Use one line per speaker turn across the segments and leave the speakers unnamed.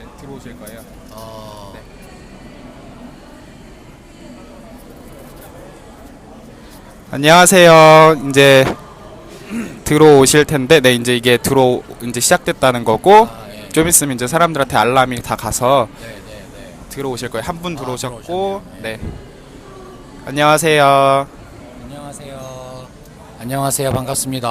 이제 들어오실 거예요.
어,
네. 안녕하세요. 이제 들어오실 텐데, 네 이제 이게 들어 이제 시작됐다는 거고
아, 예.
좀 있으면 이제 사람들한테 알람이 다 가서
네, 네, 네.
들어오실 거예요. 한분
아,
들어오셨고,
들어오셨네요.
네. 안녕하세요.
안녕하세요. 안녕하세요. 반갑습니다.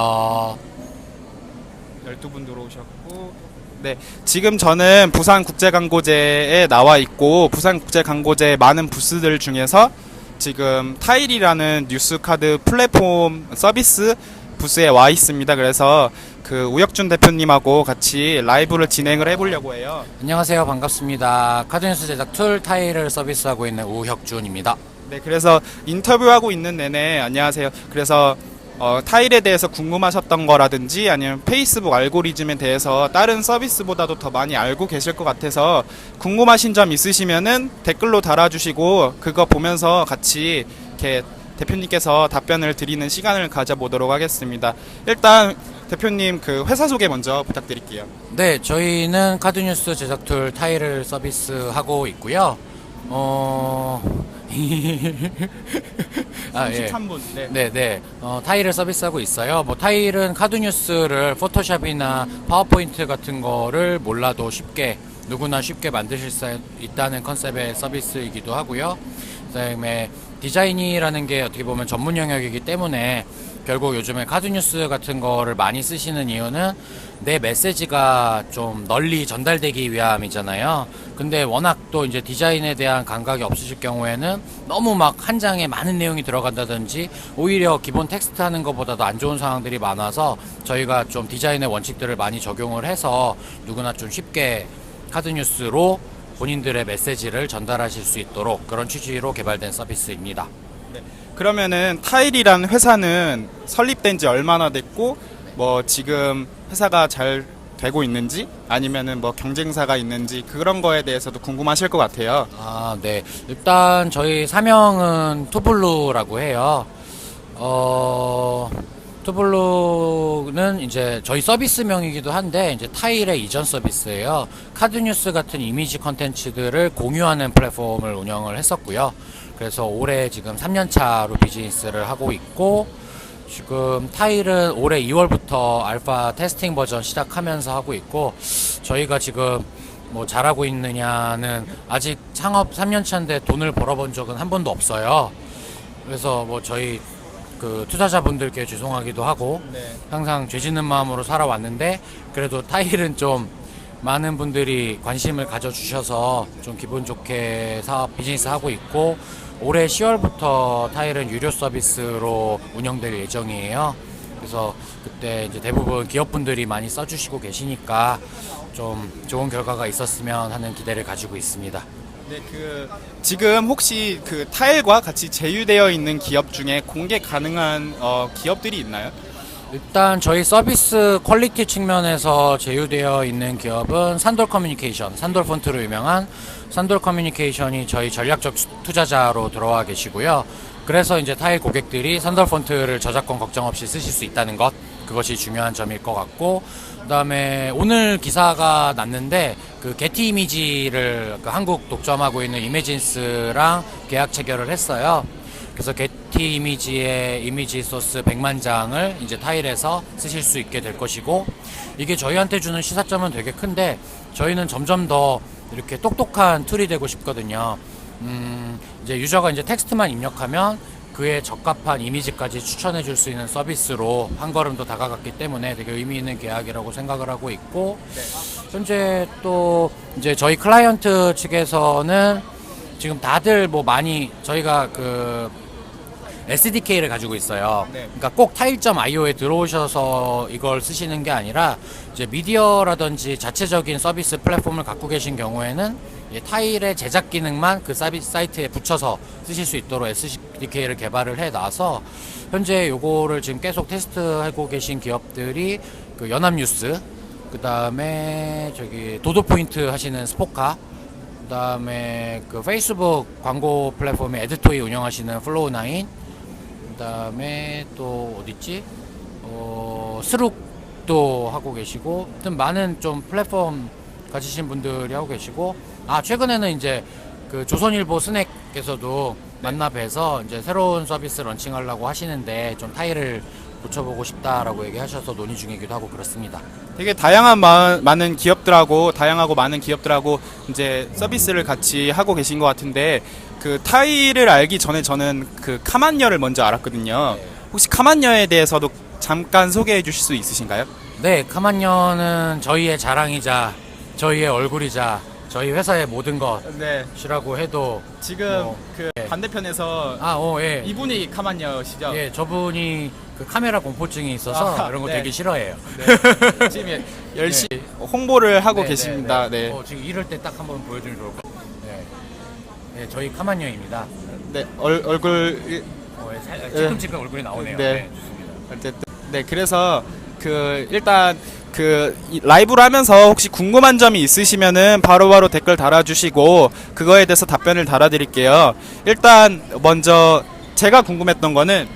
12분 들어오셨고 네 지금 저는 부산국제광고제에 나와 있고 부산국제광고제 많은 부스들 중에서 지금 타일이라는 뉴스카드 플랫폼 서비스 부스에 와 있습니다 그래서 그 우혁준 대표님하고 같이 라이브를 진행을 해보려고 해요
안녕하세요. 반갑습니다. 카드뉴스 제작 툴 타일을 서비스하고 있는 우혁준입니다.
네 그래서 인터뷰하고 있는 내내 안녕하세요 그래서 어, 타일에 대해서 궁금하셨던 거라든지 아니면 페이스북 알고리즘에 대해서 다른 서비스보다도 더 많이 알고 계실 것 같아서 궁금하신 점 있으시면은 댓글로 달아주시고 그거 보면서 같이 이렇게 대표님께서 답변을 드리는 시간을 가져보도록 하겠습니다. 일단 대표님 그 회사 소개 먼저 부탁드릴게요.
네, 저희는 카드뉴스 제작 툴 타일을 서비스하고 있고요. 어... 아, 예.
33분. 네.
네, 네. 어, 타일을 서비스하고 있어요. 뭐 타일은 카드뉴스를 포토샵이나 파워포인트 같은 거를 몰라도 쉽게 누구나 쉽게 만드실 수 있다는 컨셉의 서비스이기도 하고요. 그다음에 디자인이라는 게 어떻게 보면 전문 영역이기 때문에 결국 요즘에 카드뉴스 같은 거를 많이 쓰시는 이유는 내 메시지가 좀 널리 전달되기 위함이잖아요. 근데 워낙 또 이제 디자인에 대한 감각이 없으실 경우에는 너무 막 한 장에 많은 내용이 들어간다든지 오히려 기본 텍스트 하는 것보다도 안 좋은 상황들이 많아서 저희가 좀 디자인의 원칙들을 많이 적용을 해서 누구나 좀 쉽게 카드뉴스로 본인들의 메시지를 전달하실 수 있도록 그런 취지로 개발된 서비스입니다.
그러면은 타일이라는 회사는 설립된 지 얼마나 됐고 뭐 지금 회사가 잘 되고 있는지 아니면은 뭐 경쟁사가 있는지 그런 거에 대해서도 궁금하실 것 같아요.
아, 네. 일단 저희 사명은 투블루라고 해요. 어, 투블루는 이제 저희 서비스명이기도 한데 이제 타일의 이전 서비스예요. 카드뉴스 같은 이미지 컨텐츠들을 공유하는 플랫폼을 운영을 했었고요. 그래서 올해 지금 3년 차로 비즈니스를 하고 있고 지금 타일은 올해 2월부터 알파 테스팅 버전 시작하면서 하고 있고 저희가 지금 뭐 잘하고 있느냐는 아직 창업 3년 차인데 돈을 벌어본 적은 한 번도 없어요. 그래서 뭐 저희 그 투자자분들께 죄송하기도 하고
네.
항상 죄짓는 마음으로 살아왔는데 그래도 타일은 좀 많은 분들이 관심을 가져주셔서 좀 기분 좋게 사업 비즈니스 하고 있고 올해 10월부터 타일은 유료 서비스로 운영될 예정이에요. 그래서 그때 이제 대부분 기업분들이 많이 써주시고 계시니까 좀 좋은 결과가 있었으면 하는 기대를 가지고 있습니다.
네, 그 지금 혹시 그 타일과 같이 제휴되어 있는 기업 중에 공개 가능한 어, 기업들이 있나요?
일단 저희 서비스 퀄리티 측면에서 제휴되어 있는 기업은 산돌 커뮤니케이션, 산돌 폰트로 유명한 산돌 커뮤니케이션이 저희 전략적 투자자로 들어와 계시고요. 그래서 이제 타일 고객들이 산돌 폰트를 저작권 걱정 없이 쓰실 수 있다는 것 그것이 중요한 점일 것 같고 그다음에 오늘 기사가 났는데 그 게티 이미지를 그 한국 독점하고 있는 이메진스랑 계약 체결을 했어요. 그래서 게티 이미지의 이미지 소스 100만 장을 이제 타일에서 쓰실 수 있게 될 것이고 이게 저희한테 주는 시사점은 되게 큰데 저희는 점점 더 이렇게 똑똑한 툴이 되고 싶거든요. 음, 이제 유저가 이제 텍스트만 입력하면 그에 적합한 이미지까지 추천해 줄 수 있는 서비스로 한 걸음 더 다가갔기 때문에 되게 의미 있는 계약이라고 생각을 하고 있고 현재 또 이제 저희 클라이언트 측에서는 지금 다들 뭐 많이 저희가 그 SDK를 가지고 있어요.
네.
그러니까 꼭 타일.io에 들어오셔서 이걸 쓰시는 게 아니라 이제 미디어라든지 자체적인 서비스 플랫폼을 갖고 계신 경우에는 이 타일의 제작 기능만 그 서비스 사이트에 붙여서 쓰실 수 있도록 SDK를 개발을 해 놔서 현재 요거를 지금 계속 테스트하고 계신 기업들이 그 연합뉴스 그 다음에 저기 도도 포인트 하시는 스포카 그 다음에 그 페이스북 광고 플랫폼의 에드토이 운영하시는 플로우9 그 다음에 또 어딨지? 어, 스룩도 하고 계시고 하여튼 많은 좀 플랫폼 가지신 분들이 하고 계시고 아 최근에는 이제 그 조선일보 스낵에서도 만나 뵈서 이제 새로운 서비스 런칭하려고 하시는데 좀 타일을 붙여보고 싶다라고 얘기하셔서 논의 중이기도 하고 그렇습니다.
되게 다양한 마, 많은 기업들하고 다양하고 많은 기업들하고 이제 서비스를 같이 하고 계신 것 같은데 그 타일을 알기 전에 저는 그 카만여를 먼저 알았거든요. 혹시 카만여에 대해서도 잠깐 소개해 주실 수 있으신가요?
네, 카만녀는 저희의 자랑이자 저희의 얼굴이자 저희 회사의 모든
네.
것이라고 해도
지금
뭐,
그 반대편에서
아, 어, 예.
이분이 카만여시죠?
예, 저분이 그 카메라 공포증이 있어서
아,
이런 거
네.
되게 싫어해요.
네. 지금 열심히 홍보를 하고
네,
계십니다.
네,
네.
네. 어, 지금 이럴 때 딱 한번 보여주면 좋을 것 같아요. 네. 네, 저희 카만녀입니다.
네. 얼, 얼굴
어, 예, 살- 찔끔찔끔 얼굴이 나오네요.
네.
네, 좋습니다.
어쨌든 네 그래서 그 일단 그 이- 라이브를 하면서 혹시 궁금한 점이 있으시면은 바로바로 댓글 달아주시고 그거에 대해서 답변을 달아드릴게요. 일단 먼저 제가 궁금했던 거는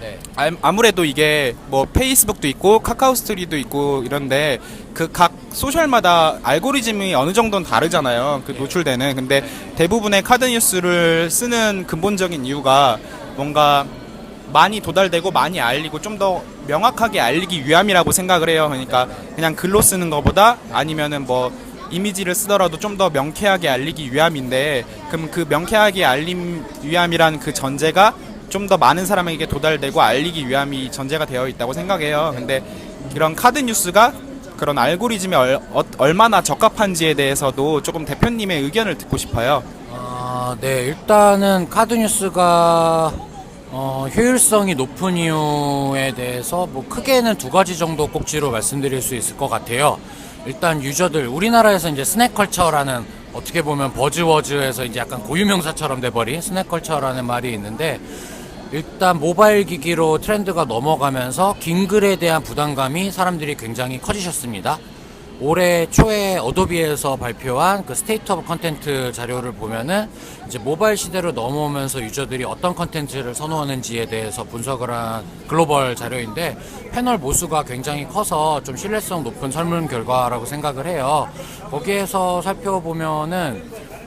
네.
아- 아무래도 이게 뭐 페이스북도 있고 카카오 스토리도 있고 이런데 그 각 소셜마다 알고리즘이 어느 정도는 다르잖아요. 그
예.
노출되는. 근데 대부분의 카드 뉴스를 쓰는 근본적인 이유가 뭔가 많이 도달되고 많이 알리고 좀 더 명확하게 알리기 위함이라고 생각을 해요. 그러니까 그냥 글로 쓰는 것보다 아니면은 뭐 이미지를 쓰더라도 좀 더 명쾌하게 알리기 위함인데 그럼 그 명쾌하게 알림 위함이라는 그 전제가 좀 더 많은 사람에게 도달되고 알리기 위함이 전제가 되어 있다고 생각해요. 근데 이런 카드 뉴스가 그런 알고리즘에 얼, 어- 얼마나 적합한지에 대해서도 조금 대표님의 의견을 듣고 싶어요.
아, 네, 일단은 카드 뉴스가 어, 효율성이 높은 이유에 대해서 뭐 크게는 두 가지 정도 꼭지로 말씀드릴 수 있을 것 같아요. 일단 유저들 우리나라에서 이제 스낵컬처라는 어떻게 보면 버즈워즈에서 이제 약간 고유명사처럼 돼버린 스낵컬처라는 말이 있는데 일단 모바일 기기로 트렌드가 넘어가면서 긴 글에 대한 부담감이 사람들이 굉장히 커지셨습니다. 올해 초에 어도비에서 발표한 그 스테이트 오브 컨텐트 자료를 보면은 이제 모바일 시대로 넘어오면서 유저들이 어떤 컨텐츠를 선호하는지에 대해서 분석을 한 글로벌 자료인데 패널 모수가 굉장히 커서 좀 신뢰성 높은 설문 결과라고 생각을 해요. 거기에서 살펴보면은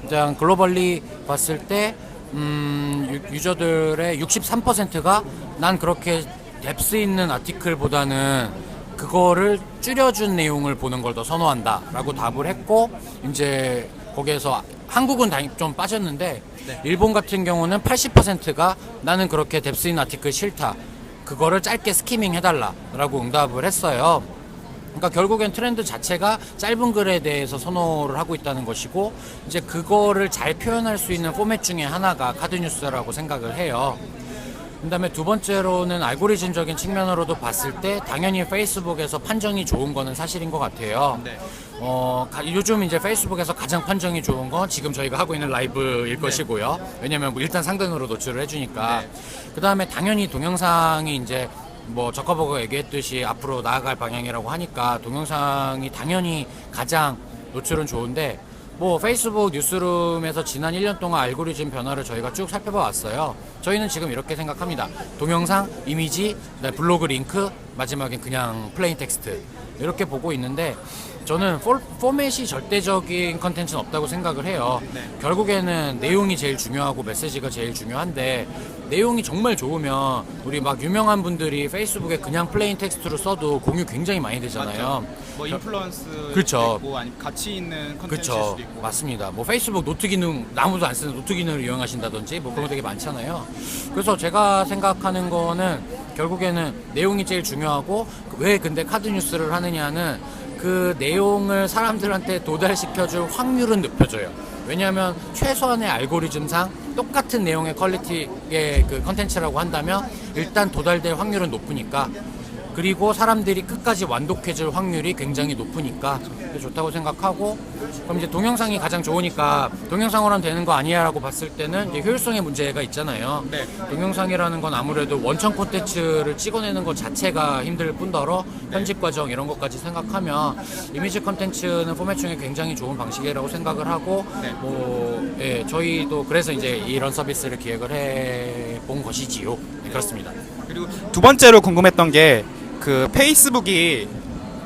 그냥 글로벌리 봤을 때 음, 유- 유저들의 63%가 난 그렇게 뎁스 있는 아티클보다는 그거를 줄여준 내용을 보는 걸 더 선호한다라고 답을 했고 이제 거기에서 한국은 좀 빠졌는데 일본 같은 경우는 80%가 나는 그렇게 뎁스 있는 아티클 싫다 그거를 짧게 스키밍 해달라라고 응답을 했어요. 그러니까 결국엔 트렌드 자체가 짧은 글에 대해서 선호를 하고 있다는 것이고 이제 그거를 잘 표현할 수 있는 포맷 중에 하나가 카드 뉴스라고 생각을 해요. 그다음에 두 번째로는 알고리즘적인 측면으로도 봤을 때 당연히 페이스북에서 판정이 좋은 거는 사실인 것 같아요.
네.
어, 가- 요즘 이제 페이스북에서 가장 판정이 좋은 건 지금 저희가 하고 있는 라이브일 것이고요. 왜냐면 뭐 일단 상등으로 노출을 해주니까.
네.
그 다음에 당연히 동영상이 이제 뭐 저커버가 얘기했듯이 앞으로 나아갈 방향이라고 하니까 동영상이 당연히 가장 노출은 좋은데 뭐 페이스북 뉴스룸에서 지난 1년 동안 알고리즘 변화를 저희가 쭉 살펴봐 왔어요. 저희는 지금 이렇게 생각합니다. 동영상, 이미지, 블로그 링크, 마지막엔 그냥 플레인 텍스트 이렇게 보고 있는데 저는 포, 포맷이 절대적인 컨텐츠는 없다고 생각을 해요.
네.
결국에는 내용이 제일 중요하고 메시지가 제일 중요한데 내용이 정말 좋으면 우리 막 유명한 분들이 페이스북에 그냥 플레인 텍스트로 써도 공유 굉장히 많이 되잖아요.
뭐 인플루언스
그쵸.
있고 아니 가치 있는 컨텐츠일
그렇죠.
수도 있고.
맞습니다. 뭐 페이스북 노트 기능 아무도 안 쓰는 노트 기능을 이용하신다든지 뭐 그런 거 되게 많잖아요. 그래서 제가 생각하는 거는 결국에는 내용이 제일 중요하고 왜 근데 카드 뉴스를 하느냐는 그 내용을 사람들한테 도달시켜줄 확률은 높여져요. 왜냐하면 최소한의 알고리즘상 똑같은 내용의 퀄리티의 그 컨텐츠라고 한다면 일단 도달될 확률은 높으니까 그리고 사람들이 끝까지 완독해질 확률이 굉장히 높으니까 좋다고 생각하고 그럼 이제 동영상이 가장 좋으니까 동영상으로는 되는 거 아니야라고 봤을 때는 이제 효율성의 문제가 있잖아요.
네.
동영상이라는 건 아무래도 원천 콘텐츠를 찍어내는 것 자체가 힘들 뿐더러 편집 과정 이런 것까지 생각하면 이미지 콘텐츠는 포맷 중에 굉장히 좋은 방식이라고 생각을 하고
네.
뭐 예, 저희도 그래서 이제 이런 서비스를 기획을 해 본 것이지요. 네, 그렇습니다.
그리고 두 번째로 궁금했던 게 그 페이스북이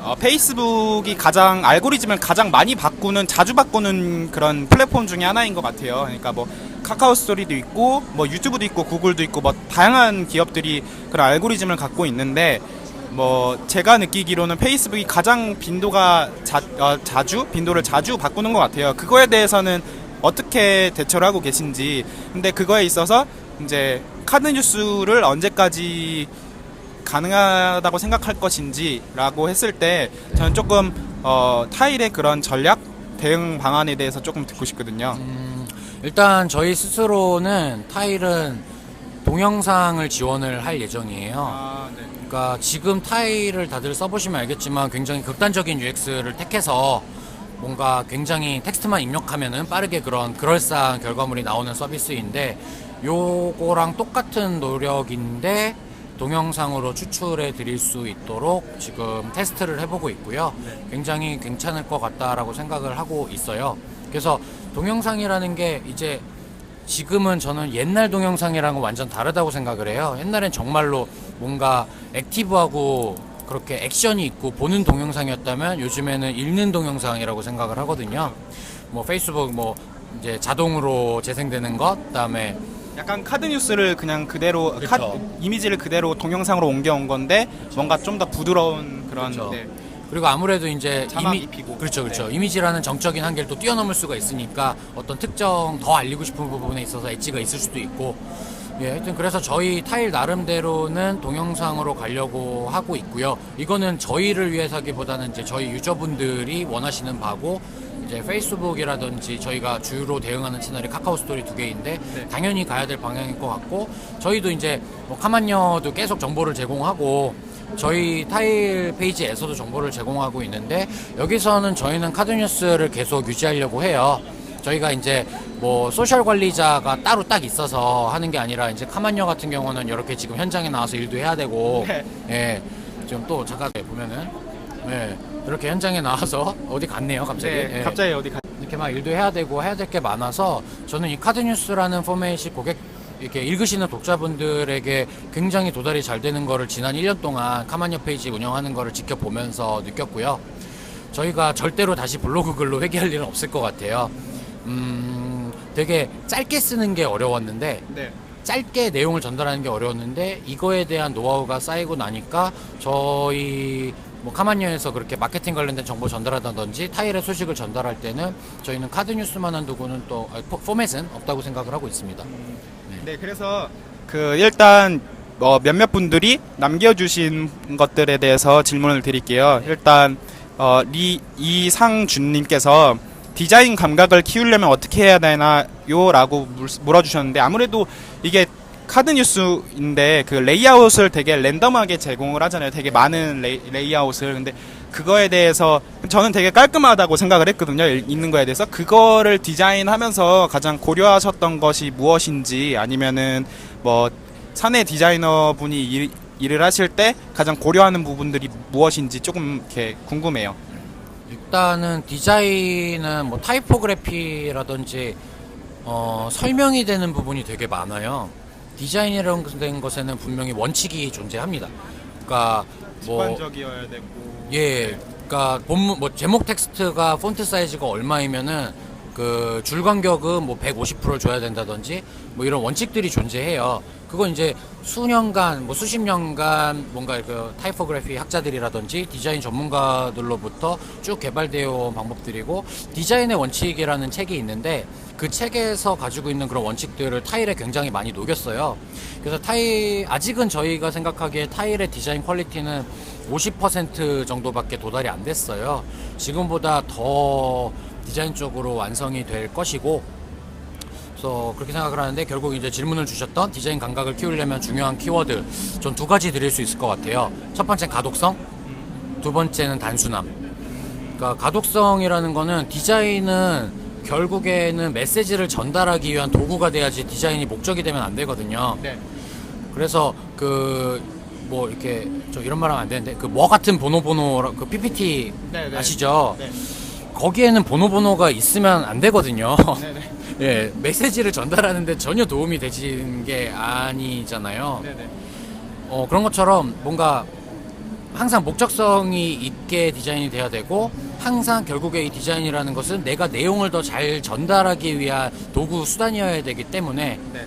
어, 페이스북이 가장 알고리즘을 가장 많이 바꾸는 자주 바꾸는 그런 플랫폼 중에 하나인 것 같아요. 그러니까 뭐 카카오 스토리도 있고 뭐 유튜브도 있고 구글도 있고 뭐 다양한 기업들이 그런 알고리즘을 갖고 있는데 뭐 제가 느끼기로는 페이스북이 가장 빈도가 자, 어, 자주 빈도를 자주 바꾸는 것 같아요. 그거에 대해서는 어떻게 대처를 하고 계신지 근데 그거에 있어서 이제 카드 뉴스를 언제까지 가능하다고 생각할 것인지라고 했을 때 저는 조금 어, 타일의 그런 전략 대응 방안에 대해서 조금 듣고 싶거든요.
음, 일단 저희 스스로는 타일은 동영상을 지원을 할 예정이에요.
아, 네.
그러니까 지금 타일을 다들 써보시면 알겠지만 굉장히 극단적인 UX를 택해서 뭔가 굉장히 텍스트만 입력하면은 빠르게 그런 그럴싸한 결과물이 나오는 서비스인데 요거랑 똑같은 노력인데 동영상으로 추출해 드릴 수 있도록 지금 테스트를 해보고 있고요. 굉장히 괜찮을 것 같다라고 생각을 하고 있어요. 그래서 동영상이라는 게 이제 지금은 저는 옛날 동영상이랑은 완전 다르다고 생각을 해요. 옛날엔 정말로 뭔가 액티브하고 그렇게 액션이 있고 보는 동영상이었다면 요즘에는 읽는 동영상이라고 생각을 하거든요. 뭐 페이스북 뭐 이제 자동으로 재생되는 것, 그다음에
약간 카드 뉴스를 그냥 그대로
그렇죠.
카, 이미지를 그대로 동영상으로 옮겨온 건데 뭔가 좀 더 부드러운 그런
그렇죠.
네.
그리고 아무래도 이제
자막
이미
입히고.
그렇죠, 그렇죠.
네.
이미지라는 정적인 한계를 또 뛰어넘을 수가 있으니까 어떤 특정 더 알리고 싶은 부분에 있어서 엣지가 있을 수도 있고. 예, 하여튼 그래서 저희 타일 나름대로는 동영상으로 가려고 하고 있고요. 이거는 저희를 위해서기보다는 이제 저희 유저분들이 원하시는 바고 이제 페이스북이라든지 저희가 주로 대응하는 채널이 카카오 스토리 두 개인데
네.
당연히 가야 될 방향일 것 같고 저희도 이제 뭐 카만여도 계속 정보를 제공하고 저희 타일 페이지에서도 정보를 제공하고 있는데 여기서는 저희는 카드 뉴스를 계속 유지하려고 해요. 저희가 이제 뭐 소셜 관리자가 따로 딱 있어서 하는 게 아니라 이제 카만여 같은 경우는 이렇게 지금 현장에 나와서 일도 해야 되고
네.
예 지금 또 잠깐 보면은 예 이렇게 현장에 나와서 어디 갔네요 갑자기
네,
예.
갑자기 어디 가...
이렇게 막 일도 해야 되고 해야 될 게 많아서 저는 이 카드 뉴스라는 포맷이 고객 이렇게 읽으시는 독자분들에게 굉장히 도달이 잘 되는 거를 지난 1년 동안 카만여 페이지 운영하는 거를 지켜보면서 느꼈고요. 저희가 절대로 다시 블로그 글로 회귀할 일은 없을 것 같아요. 음, 되게 짧게 쓰는 게 어려웠는데
네.
짧게 내용을 전달하는 게 어려웠는데 이거에 대한 노하우가 쌓이고 나니까 저희 뭐 카만여에서 그렇게 마케팅 관련된 정보 전달하다든지 타일의 소식을 전달할 때는 저희는 카드 뉴스만한 도구는 또 아니, 포- 포맷은 없다고 생각을 하고 있습니다.
네, 그래서 그 일단 어, 몇몇 분들이 남겨주신 것들에 대해서 질문을 드릴게요. 일단 어, 리 이상준님께서 디자인 감각을 키우려면 어떻게 해야 되나요?라고 물- 물어주셨는데 아무래도 이게 카드 뉴스인데 그 레이아웃을 되게 랜덤하게 제공을 하잖아요. 되게 많은 레이, 레이아웃을 근데 그거에 대해서 저는 되게 깔끔하다고 생각을 했거든요. 일- 있는 거에 대해서 그거를 디자인하면서 가장 고려하셨던 것이 무엇인지 아니면은 뭐 사내 디자이너 분이 일, 일을 하실 때 가장 고려하는 부분들이 무엇인지 조금 이렇게 궁금해요.
일단은 디자인은 뭐 타이포그래피라든지 어, 설명이 되는 부분이 되게 많아요. 디자인이라는 것에는 분명히 원칙이 존재합니다. 그러니까 뭐
직관적이어야 되고
예, 그러니까 본문 뭐 제목 텍스트가 폰트 사이즈가 얼마이면은 그 줄 간격은 뭐 150% 줘야 된다든지 뭐 이런 원칙들이 존재해요. 그건 이제 수년간 뭐 수십 년간 뭔가 그 타이포그래피 학자들이라든지 디자인 전문가들로부터 쭉 개발되어 온 방법들이고 디자인의 원칙이라는 책이 있는데 그 책에서 가지고 있는 그런 원칙들을 타일에 굉장히 많이 녹였어요. 그래서 타일 아직은 저희가 생각하기에 타일의 디자인 퀄리티는 50% 정도밖에 도달이 안 됐어요. 지금보다 더 디자인 쪽으로 완성이 될 것이고 그래서 그렇게 생각을 하는데 결국 이제 질문을 주셨던 디자인 감각을 키우려면 중요한 키워드 전 두 가지 드릴 수 있을 것 같아요. 첫 번째 가독성, 두 번째는 단순함. 그러니까 가독성이라는 거는 디자인은 결국에는 메시지를 전달하기 위한 도구가 돼야지 디자인이 목적이 되면 안 되거든요.
네.
그래서 그 뭐 이렇게 저 이런 말하면 안 되는데 그 뭐 같은 보노보노 그 PPT
네, 네.
아시죠?
네.
거기에는 보노보노가 있으면 안 되거든요.
네, 네.
예, 메시지를 전달하는데 전혀 도움이 되시는 게 아니잖아요.
네, 네.
어, 그런 것처럼 뭔가 항상 목적성이 있게 디자인이 돼야 되고 항상 결국에 이 디자인이라는 것은 내가 내용을 더 잘 전달하기 위한 도구 수단이어야 되기 때문에
네.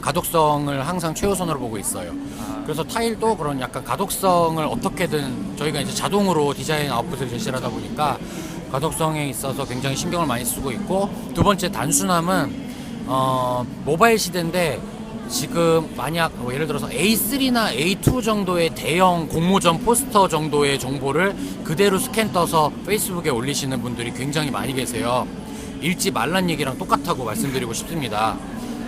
가독성을 항상 최우선으로 보고 있어요. 그래서 타일도 그런 약간 가독성을 어떻게든 저희가 이제 자동으로 디자인 아웃풋을 제시를 하다 보니까 가독성에 있어서 굉장히 신경을 많이 쓰고 있고 두 번째 단순함은 어, 모바일 시대인데 지금 만약 뭐 예를 들어서 A3나 A2 정도의 대형 공모전 포스터 정도의 정보를 그대로 스캔 떠서 페이스북에 올리시는 분들이 굉장히 많이 계세요. 읽지 말란 얘기랑 똑같다고 말씀드리고 싶습니다.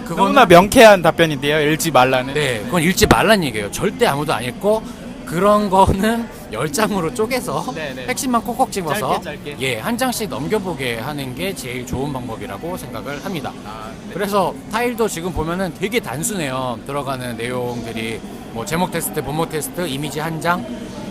너무나 명쾌한 답변인데요. 읽지 말라는.
네, 그건 읽지 말란 얘기예요. 절대 아무도 안 읽고 그런 거는 열 장으로 쪼개서
네, 네.
핵심만 꼭꼭 집어서
짧게, 짧게.
예, 한 장씩 넘겨보게 하는 게 제일 좋은 방법이라고 생각을 합니다.
아, 네.
그래서 타일도 지금 보면은 되게 단순해요. 들어가는 내용들이 뭐 제목 테스트, 본목 테스트, 이미지 한 장,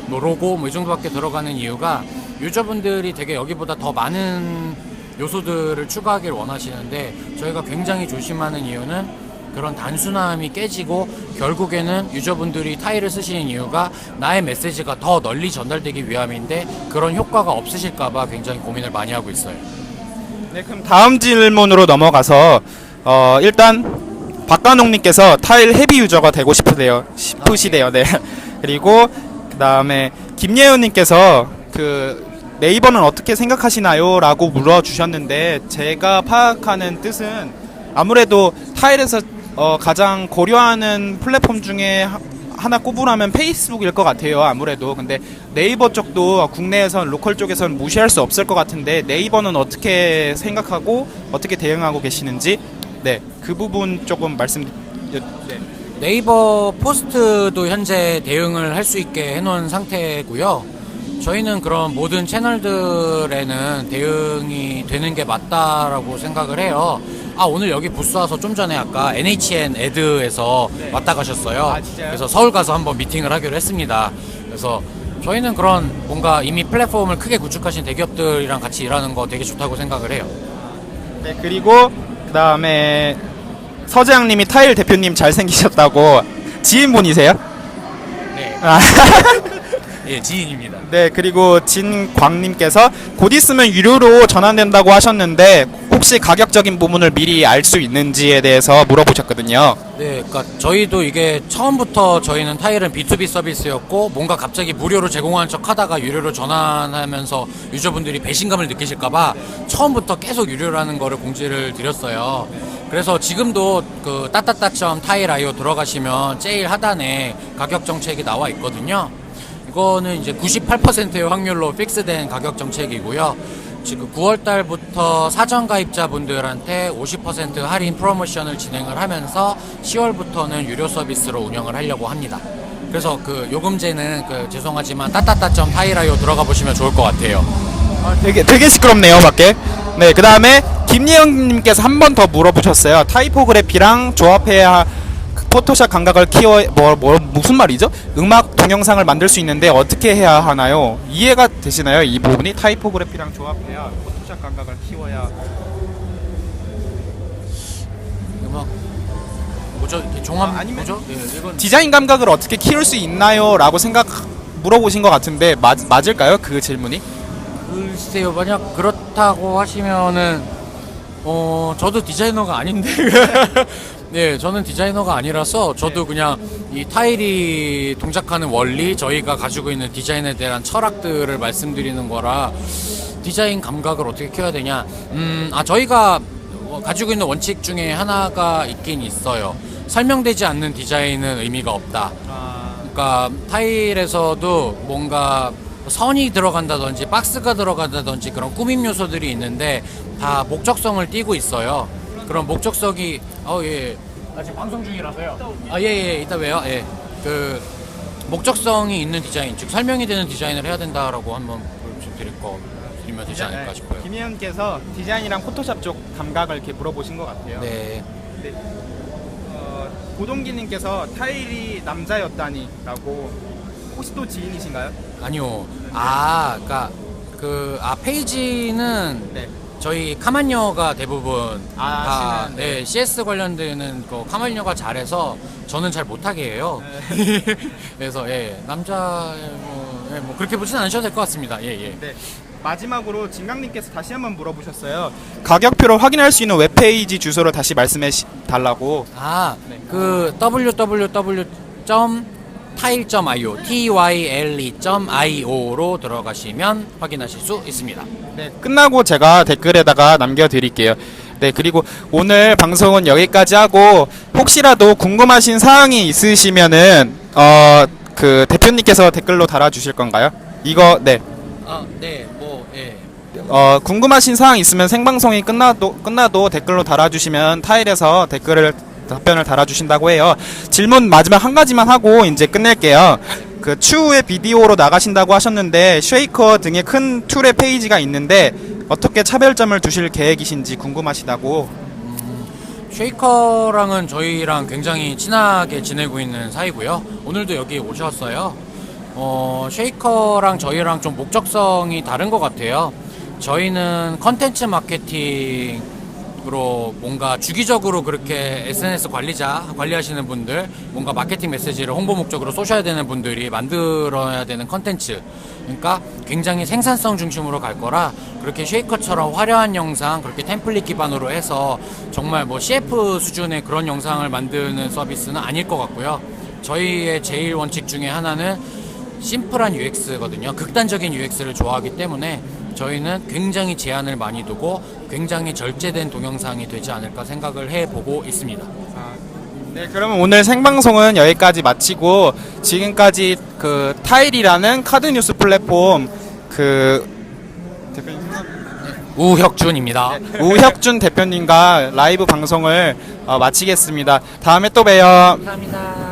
뭐 로고 뭐 이 정도밖에 들어가는 이유가 유저분들이 되게 여기보다 더 많은 요소들을 추가하길 원하시는데 저희가 굉장히 조심하는 이유는 그런 단순함이 깨지고 결국에는 유저분들이 타일을 쓰시는 이유가 나의 메시지가 더 널리 전달되기 위함인데 그런 효과가 없으실까봐 굉장히 고민을 많이 하고 있어요.
네, 그럼 다음 질문으로 넘어가서 어, 일단 박간홍님께서 타일 헤비 유저가 되고 싶으세요. 싶으시대요. 네. 그리고 그 다음에 김예은님께서 그 네이버는 어떻게 생각하시나요?라고 물어주셨는데 제가 파악하는 뜻은 아무래도 타일에서 어, 가장 고려하는 플랫폼 중에 하- 하나 꼽으라면 페이스북일 것 같아요. 아무래도 근데 네이버 쪽도 국내에선 로컬 쪽에선 무시할 수 없을 것 같은데 네이버는 어떻게 생각하고 어떻게 대응하고 계시는지 네그 부분 조금 말씀. 네.
네이버 포스트도 현재 대응을 할 수 있게 해놓은 상태고요. 저희는 그런 모든 채널들에는 대응이 되는 게 맞다라고 생각을 해요. 아 오늘 여기 부스 와서 좀 전에 아까 NHN 에드에서
네.
왔다 가셨어요.
아, 진짜요?
그래서 서울 가서 한번 미팅을 하기로 했습니다. 그래서 저희는 그런 뭔가 이미 플랫폼을 크게 구축하신 대기업들이랑 같이 일하는 거 되게 좋다고 생각을 해요.
네 그리고 그 다음에 서재양님이 타일 대표님 잘생기셨다고 지인분이세요?
네,
아,
예 지인입니다.
네 그리고 진광님께서 곧 있으면 유료로 전환된다고 하셨는데 혹시 가격적인 부분을 미리 알 수 있는지에 대해서 물어보셨거든요.
네, 그러니까 저희도 이게 처음부터 저희는 타일은 B2B 서비스였고 뭔가 갑자기 무료로 제공하는 척 하다가 유료로 전환하면서 유저분들이 배신감을 느끼실까봐 처음부터 계속 유료라는 거를 공지를 드렸어요. 그래서 지금도 그 따따따점 타일 아이오 들어가시면 제일 하단에 가격 정책이 나와 있거든요. 이거는 이제 98%의 확률로 픽스된 가격 정책이고요. 지금 9월 달부터 사전 가입자분들한테 50% 할인 프로모션을 진행을 하면서 10월부터는 유료 서비스로 운영을 하려고 합니다. 그래서 그 요금제는 그 죄송하지만 따따따점 타이라이오 들어가 보시면 좋을 것 같아요.
되게 되게 시끄럽네요 밖에. 네 그 다음에 김예영님께서 한 번 더 물어보셨어요. 타이포그래피랑 조합해야 포토샵 감각을 키워 뭐, 뭐 무슨 말이죠? 음악 동영상을 만들 수 있는데 어떻게 해야 하나요? 이해가 되시나요? 이 부분이 타이포그래피랑 조합해야 포토샵 감각을 키워야
음악 뭐죠? 종합
아, 아니면-
뭐죠? 예, 이건
디자인 감각을 어떻게 키울 수 있나요?라고 생각 물어보신 것 같은데 맞, 맞을까요? 그 질문이?
글쎄요 만약 그렇다고 하시면은 어 저도 디자이너가 아닌데 네 저는 디자이너가 아니라서 저도
네.
그냥 이 타일이 동작하는 원리 저희가 가지고 있는 디자인에 대한 철학들을 말씀드리는 거라 디자인 감각을 어떻게 키워야 되냐 음 아 저희가 어, 가지고 있는 원칙 중에 하나가 있긴 있어요 설명되지 않는 디자인은 의미가 없다 그러니까 타일에서도 뭔가 선이 들어간다든지 박스가 들어간다든지 그런 꾸밈 요소들이 있는데 다 목적성을 띠고 있어요. 그런 목적성이 어예 아직 방송 중이라서요. 아예예 이따 봬요. 예. 그 목적성이 있는 디자인 즉 설명이 되는 디자인을 해야 된다라고 한번 드릴 거 드리면 되지 않을까 싶어요.
김혜연께서 디자인이랑 포토샵 쪽 감각을 이렇게 물어보신 것 같아요.
네.
어, 고동기님께서 타일이 남자였다니라고 혹시 또 지인이신가요?
아니요. 아, 그러니까 그 아 페이지는
네.
저희 카만녀가 대부분
아,
다
하시는,
네, CS 관련되는 그 카만녀가 잘해서 저는 잘 못하게 해요.
네.
그래서 예 남자 뭐 네, 뭐 그렇게 보진 않으셔도 될 것 같습니다. 예, 예.
네. 마지막으로 진강님께서 다시 한번 물어보셨어요. 가격표를 확인할 수 있는 웹페이지 주소를 다시 말씀해 시- 달라고.
아, 그 www.tile.io, tyle.io로 들어가시면 확인하실 수 있습니다.
네, 끝나고 제가 댓글에다가 남겨드릴게요. 네, 그리고 오늘 방송은 여기까지 하고 혹시라도 궁금하신 사항이 있으시면은 어 그 대표님께서 댓글로 달아주실 건가요? 이거 네.
아, 네, 뭐, 예.
어 궁금하신 사항 있으면 생방송이 끝나도 끝나도 댓글로 달아주시면 타일에서 댓글을 답변을 달아주신다고 해요. 질문 마지막 한 가지만 하고 이제 끝낼게요. 그 추후에 비디오로 나가신다고 하셨는데 쉐이커 등의 큰 툴의 페이지가 있는데 어떻게 차별점을 두실 계획이신지 궁금하시다고.
쉐이커랑은 저희랑 굉장히 친하게 지내고 있는 사이고요. 오늘도 여기 오셨어요. 어, 쉐이커랑 저희랑 좀 목적성이 다른 것 같아요. 저희는 컨텐츠 마케팅 으로 뭔가 주기적으로 그렇게 SNS 관리자, 관리하시는 분들, 뭔가 마케팅 메시지를 홍보 목적으로 쏘셔야 되는 분들이 만들어야 되는 컨텐츠. 그러니까 굉장히 생산성 중심으로 갈 거라 그렇게 쉐이커처럼 화려한 영상, 그렇게 템플릿 기반으로 해서 정말 뭐 CF 수준의 그런 영상을 만드는 서비스는 아닐 것 같고요. 저희의 제일 원칙 중에 하나는 심플한 UX거든요. 극단적인 UX를 좋아하기 때문에 저희는 굉장히 제한을 많이 두고 굉장히 절제된 동영상이 되지 않을까 생각을 해보고 있습니다.
네, 그러면 오늘 생방송은 여기까지 마치고 지금까지 그 타일이라는 카드 뉴스 플랫폼 그 대표님
우혁준입니다.
우혁준 대표님과 라이브 방송을 어, 마치겠습니다. 다음에 또 봬요.
감사합니다.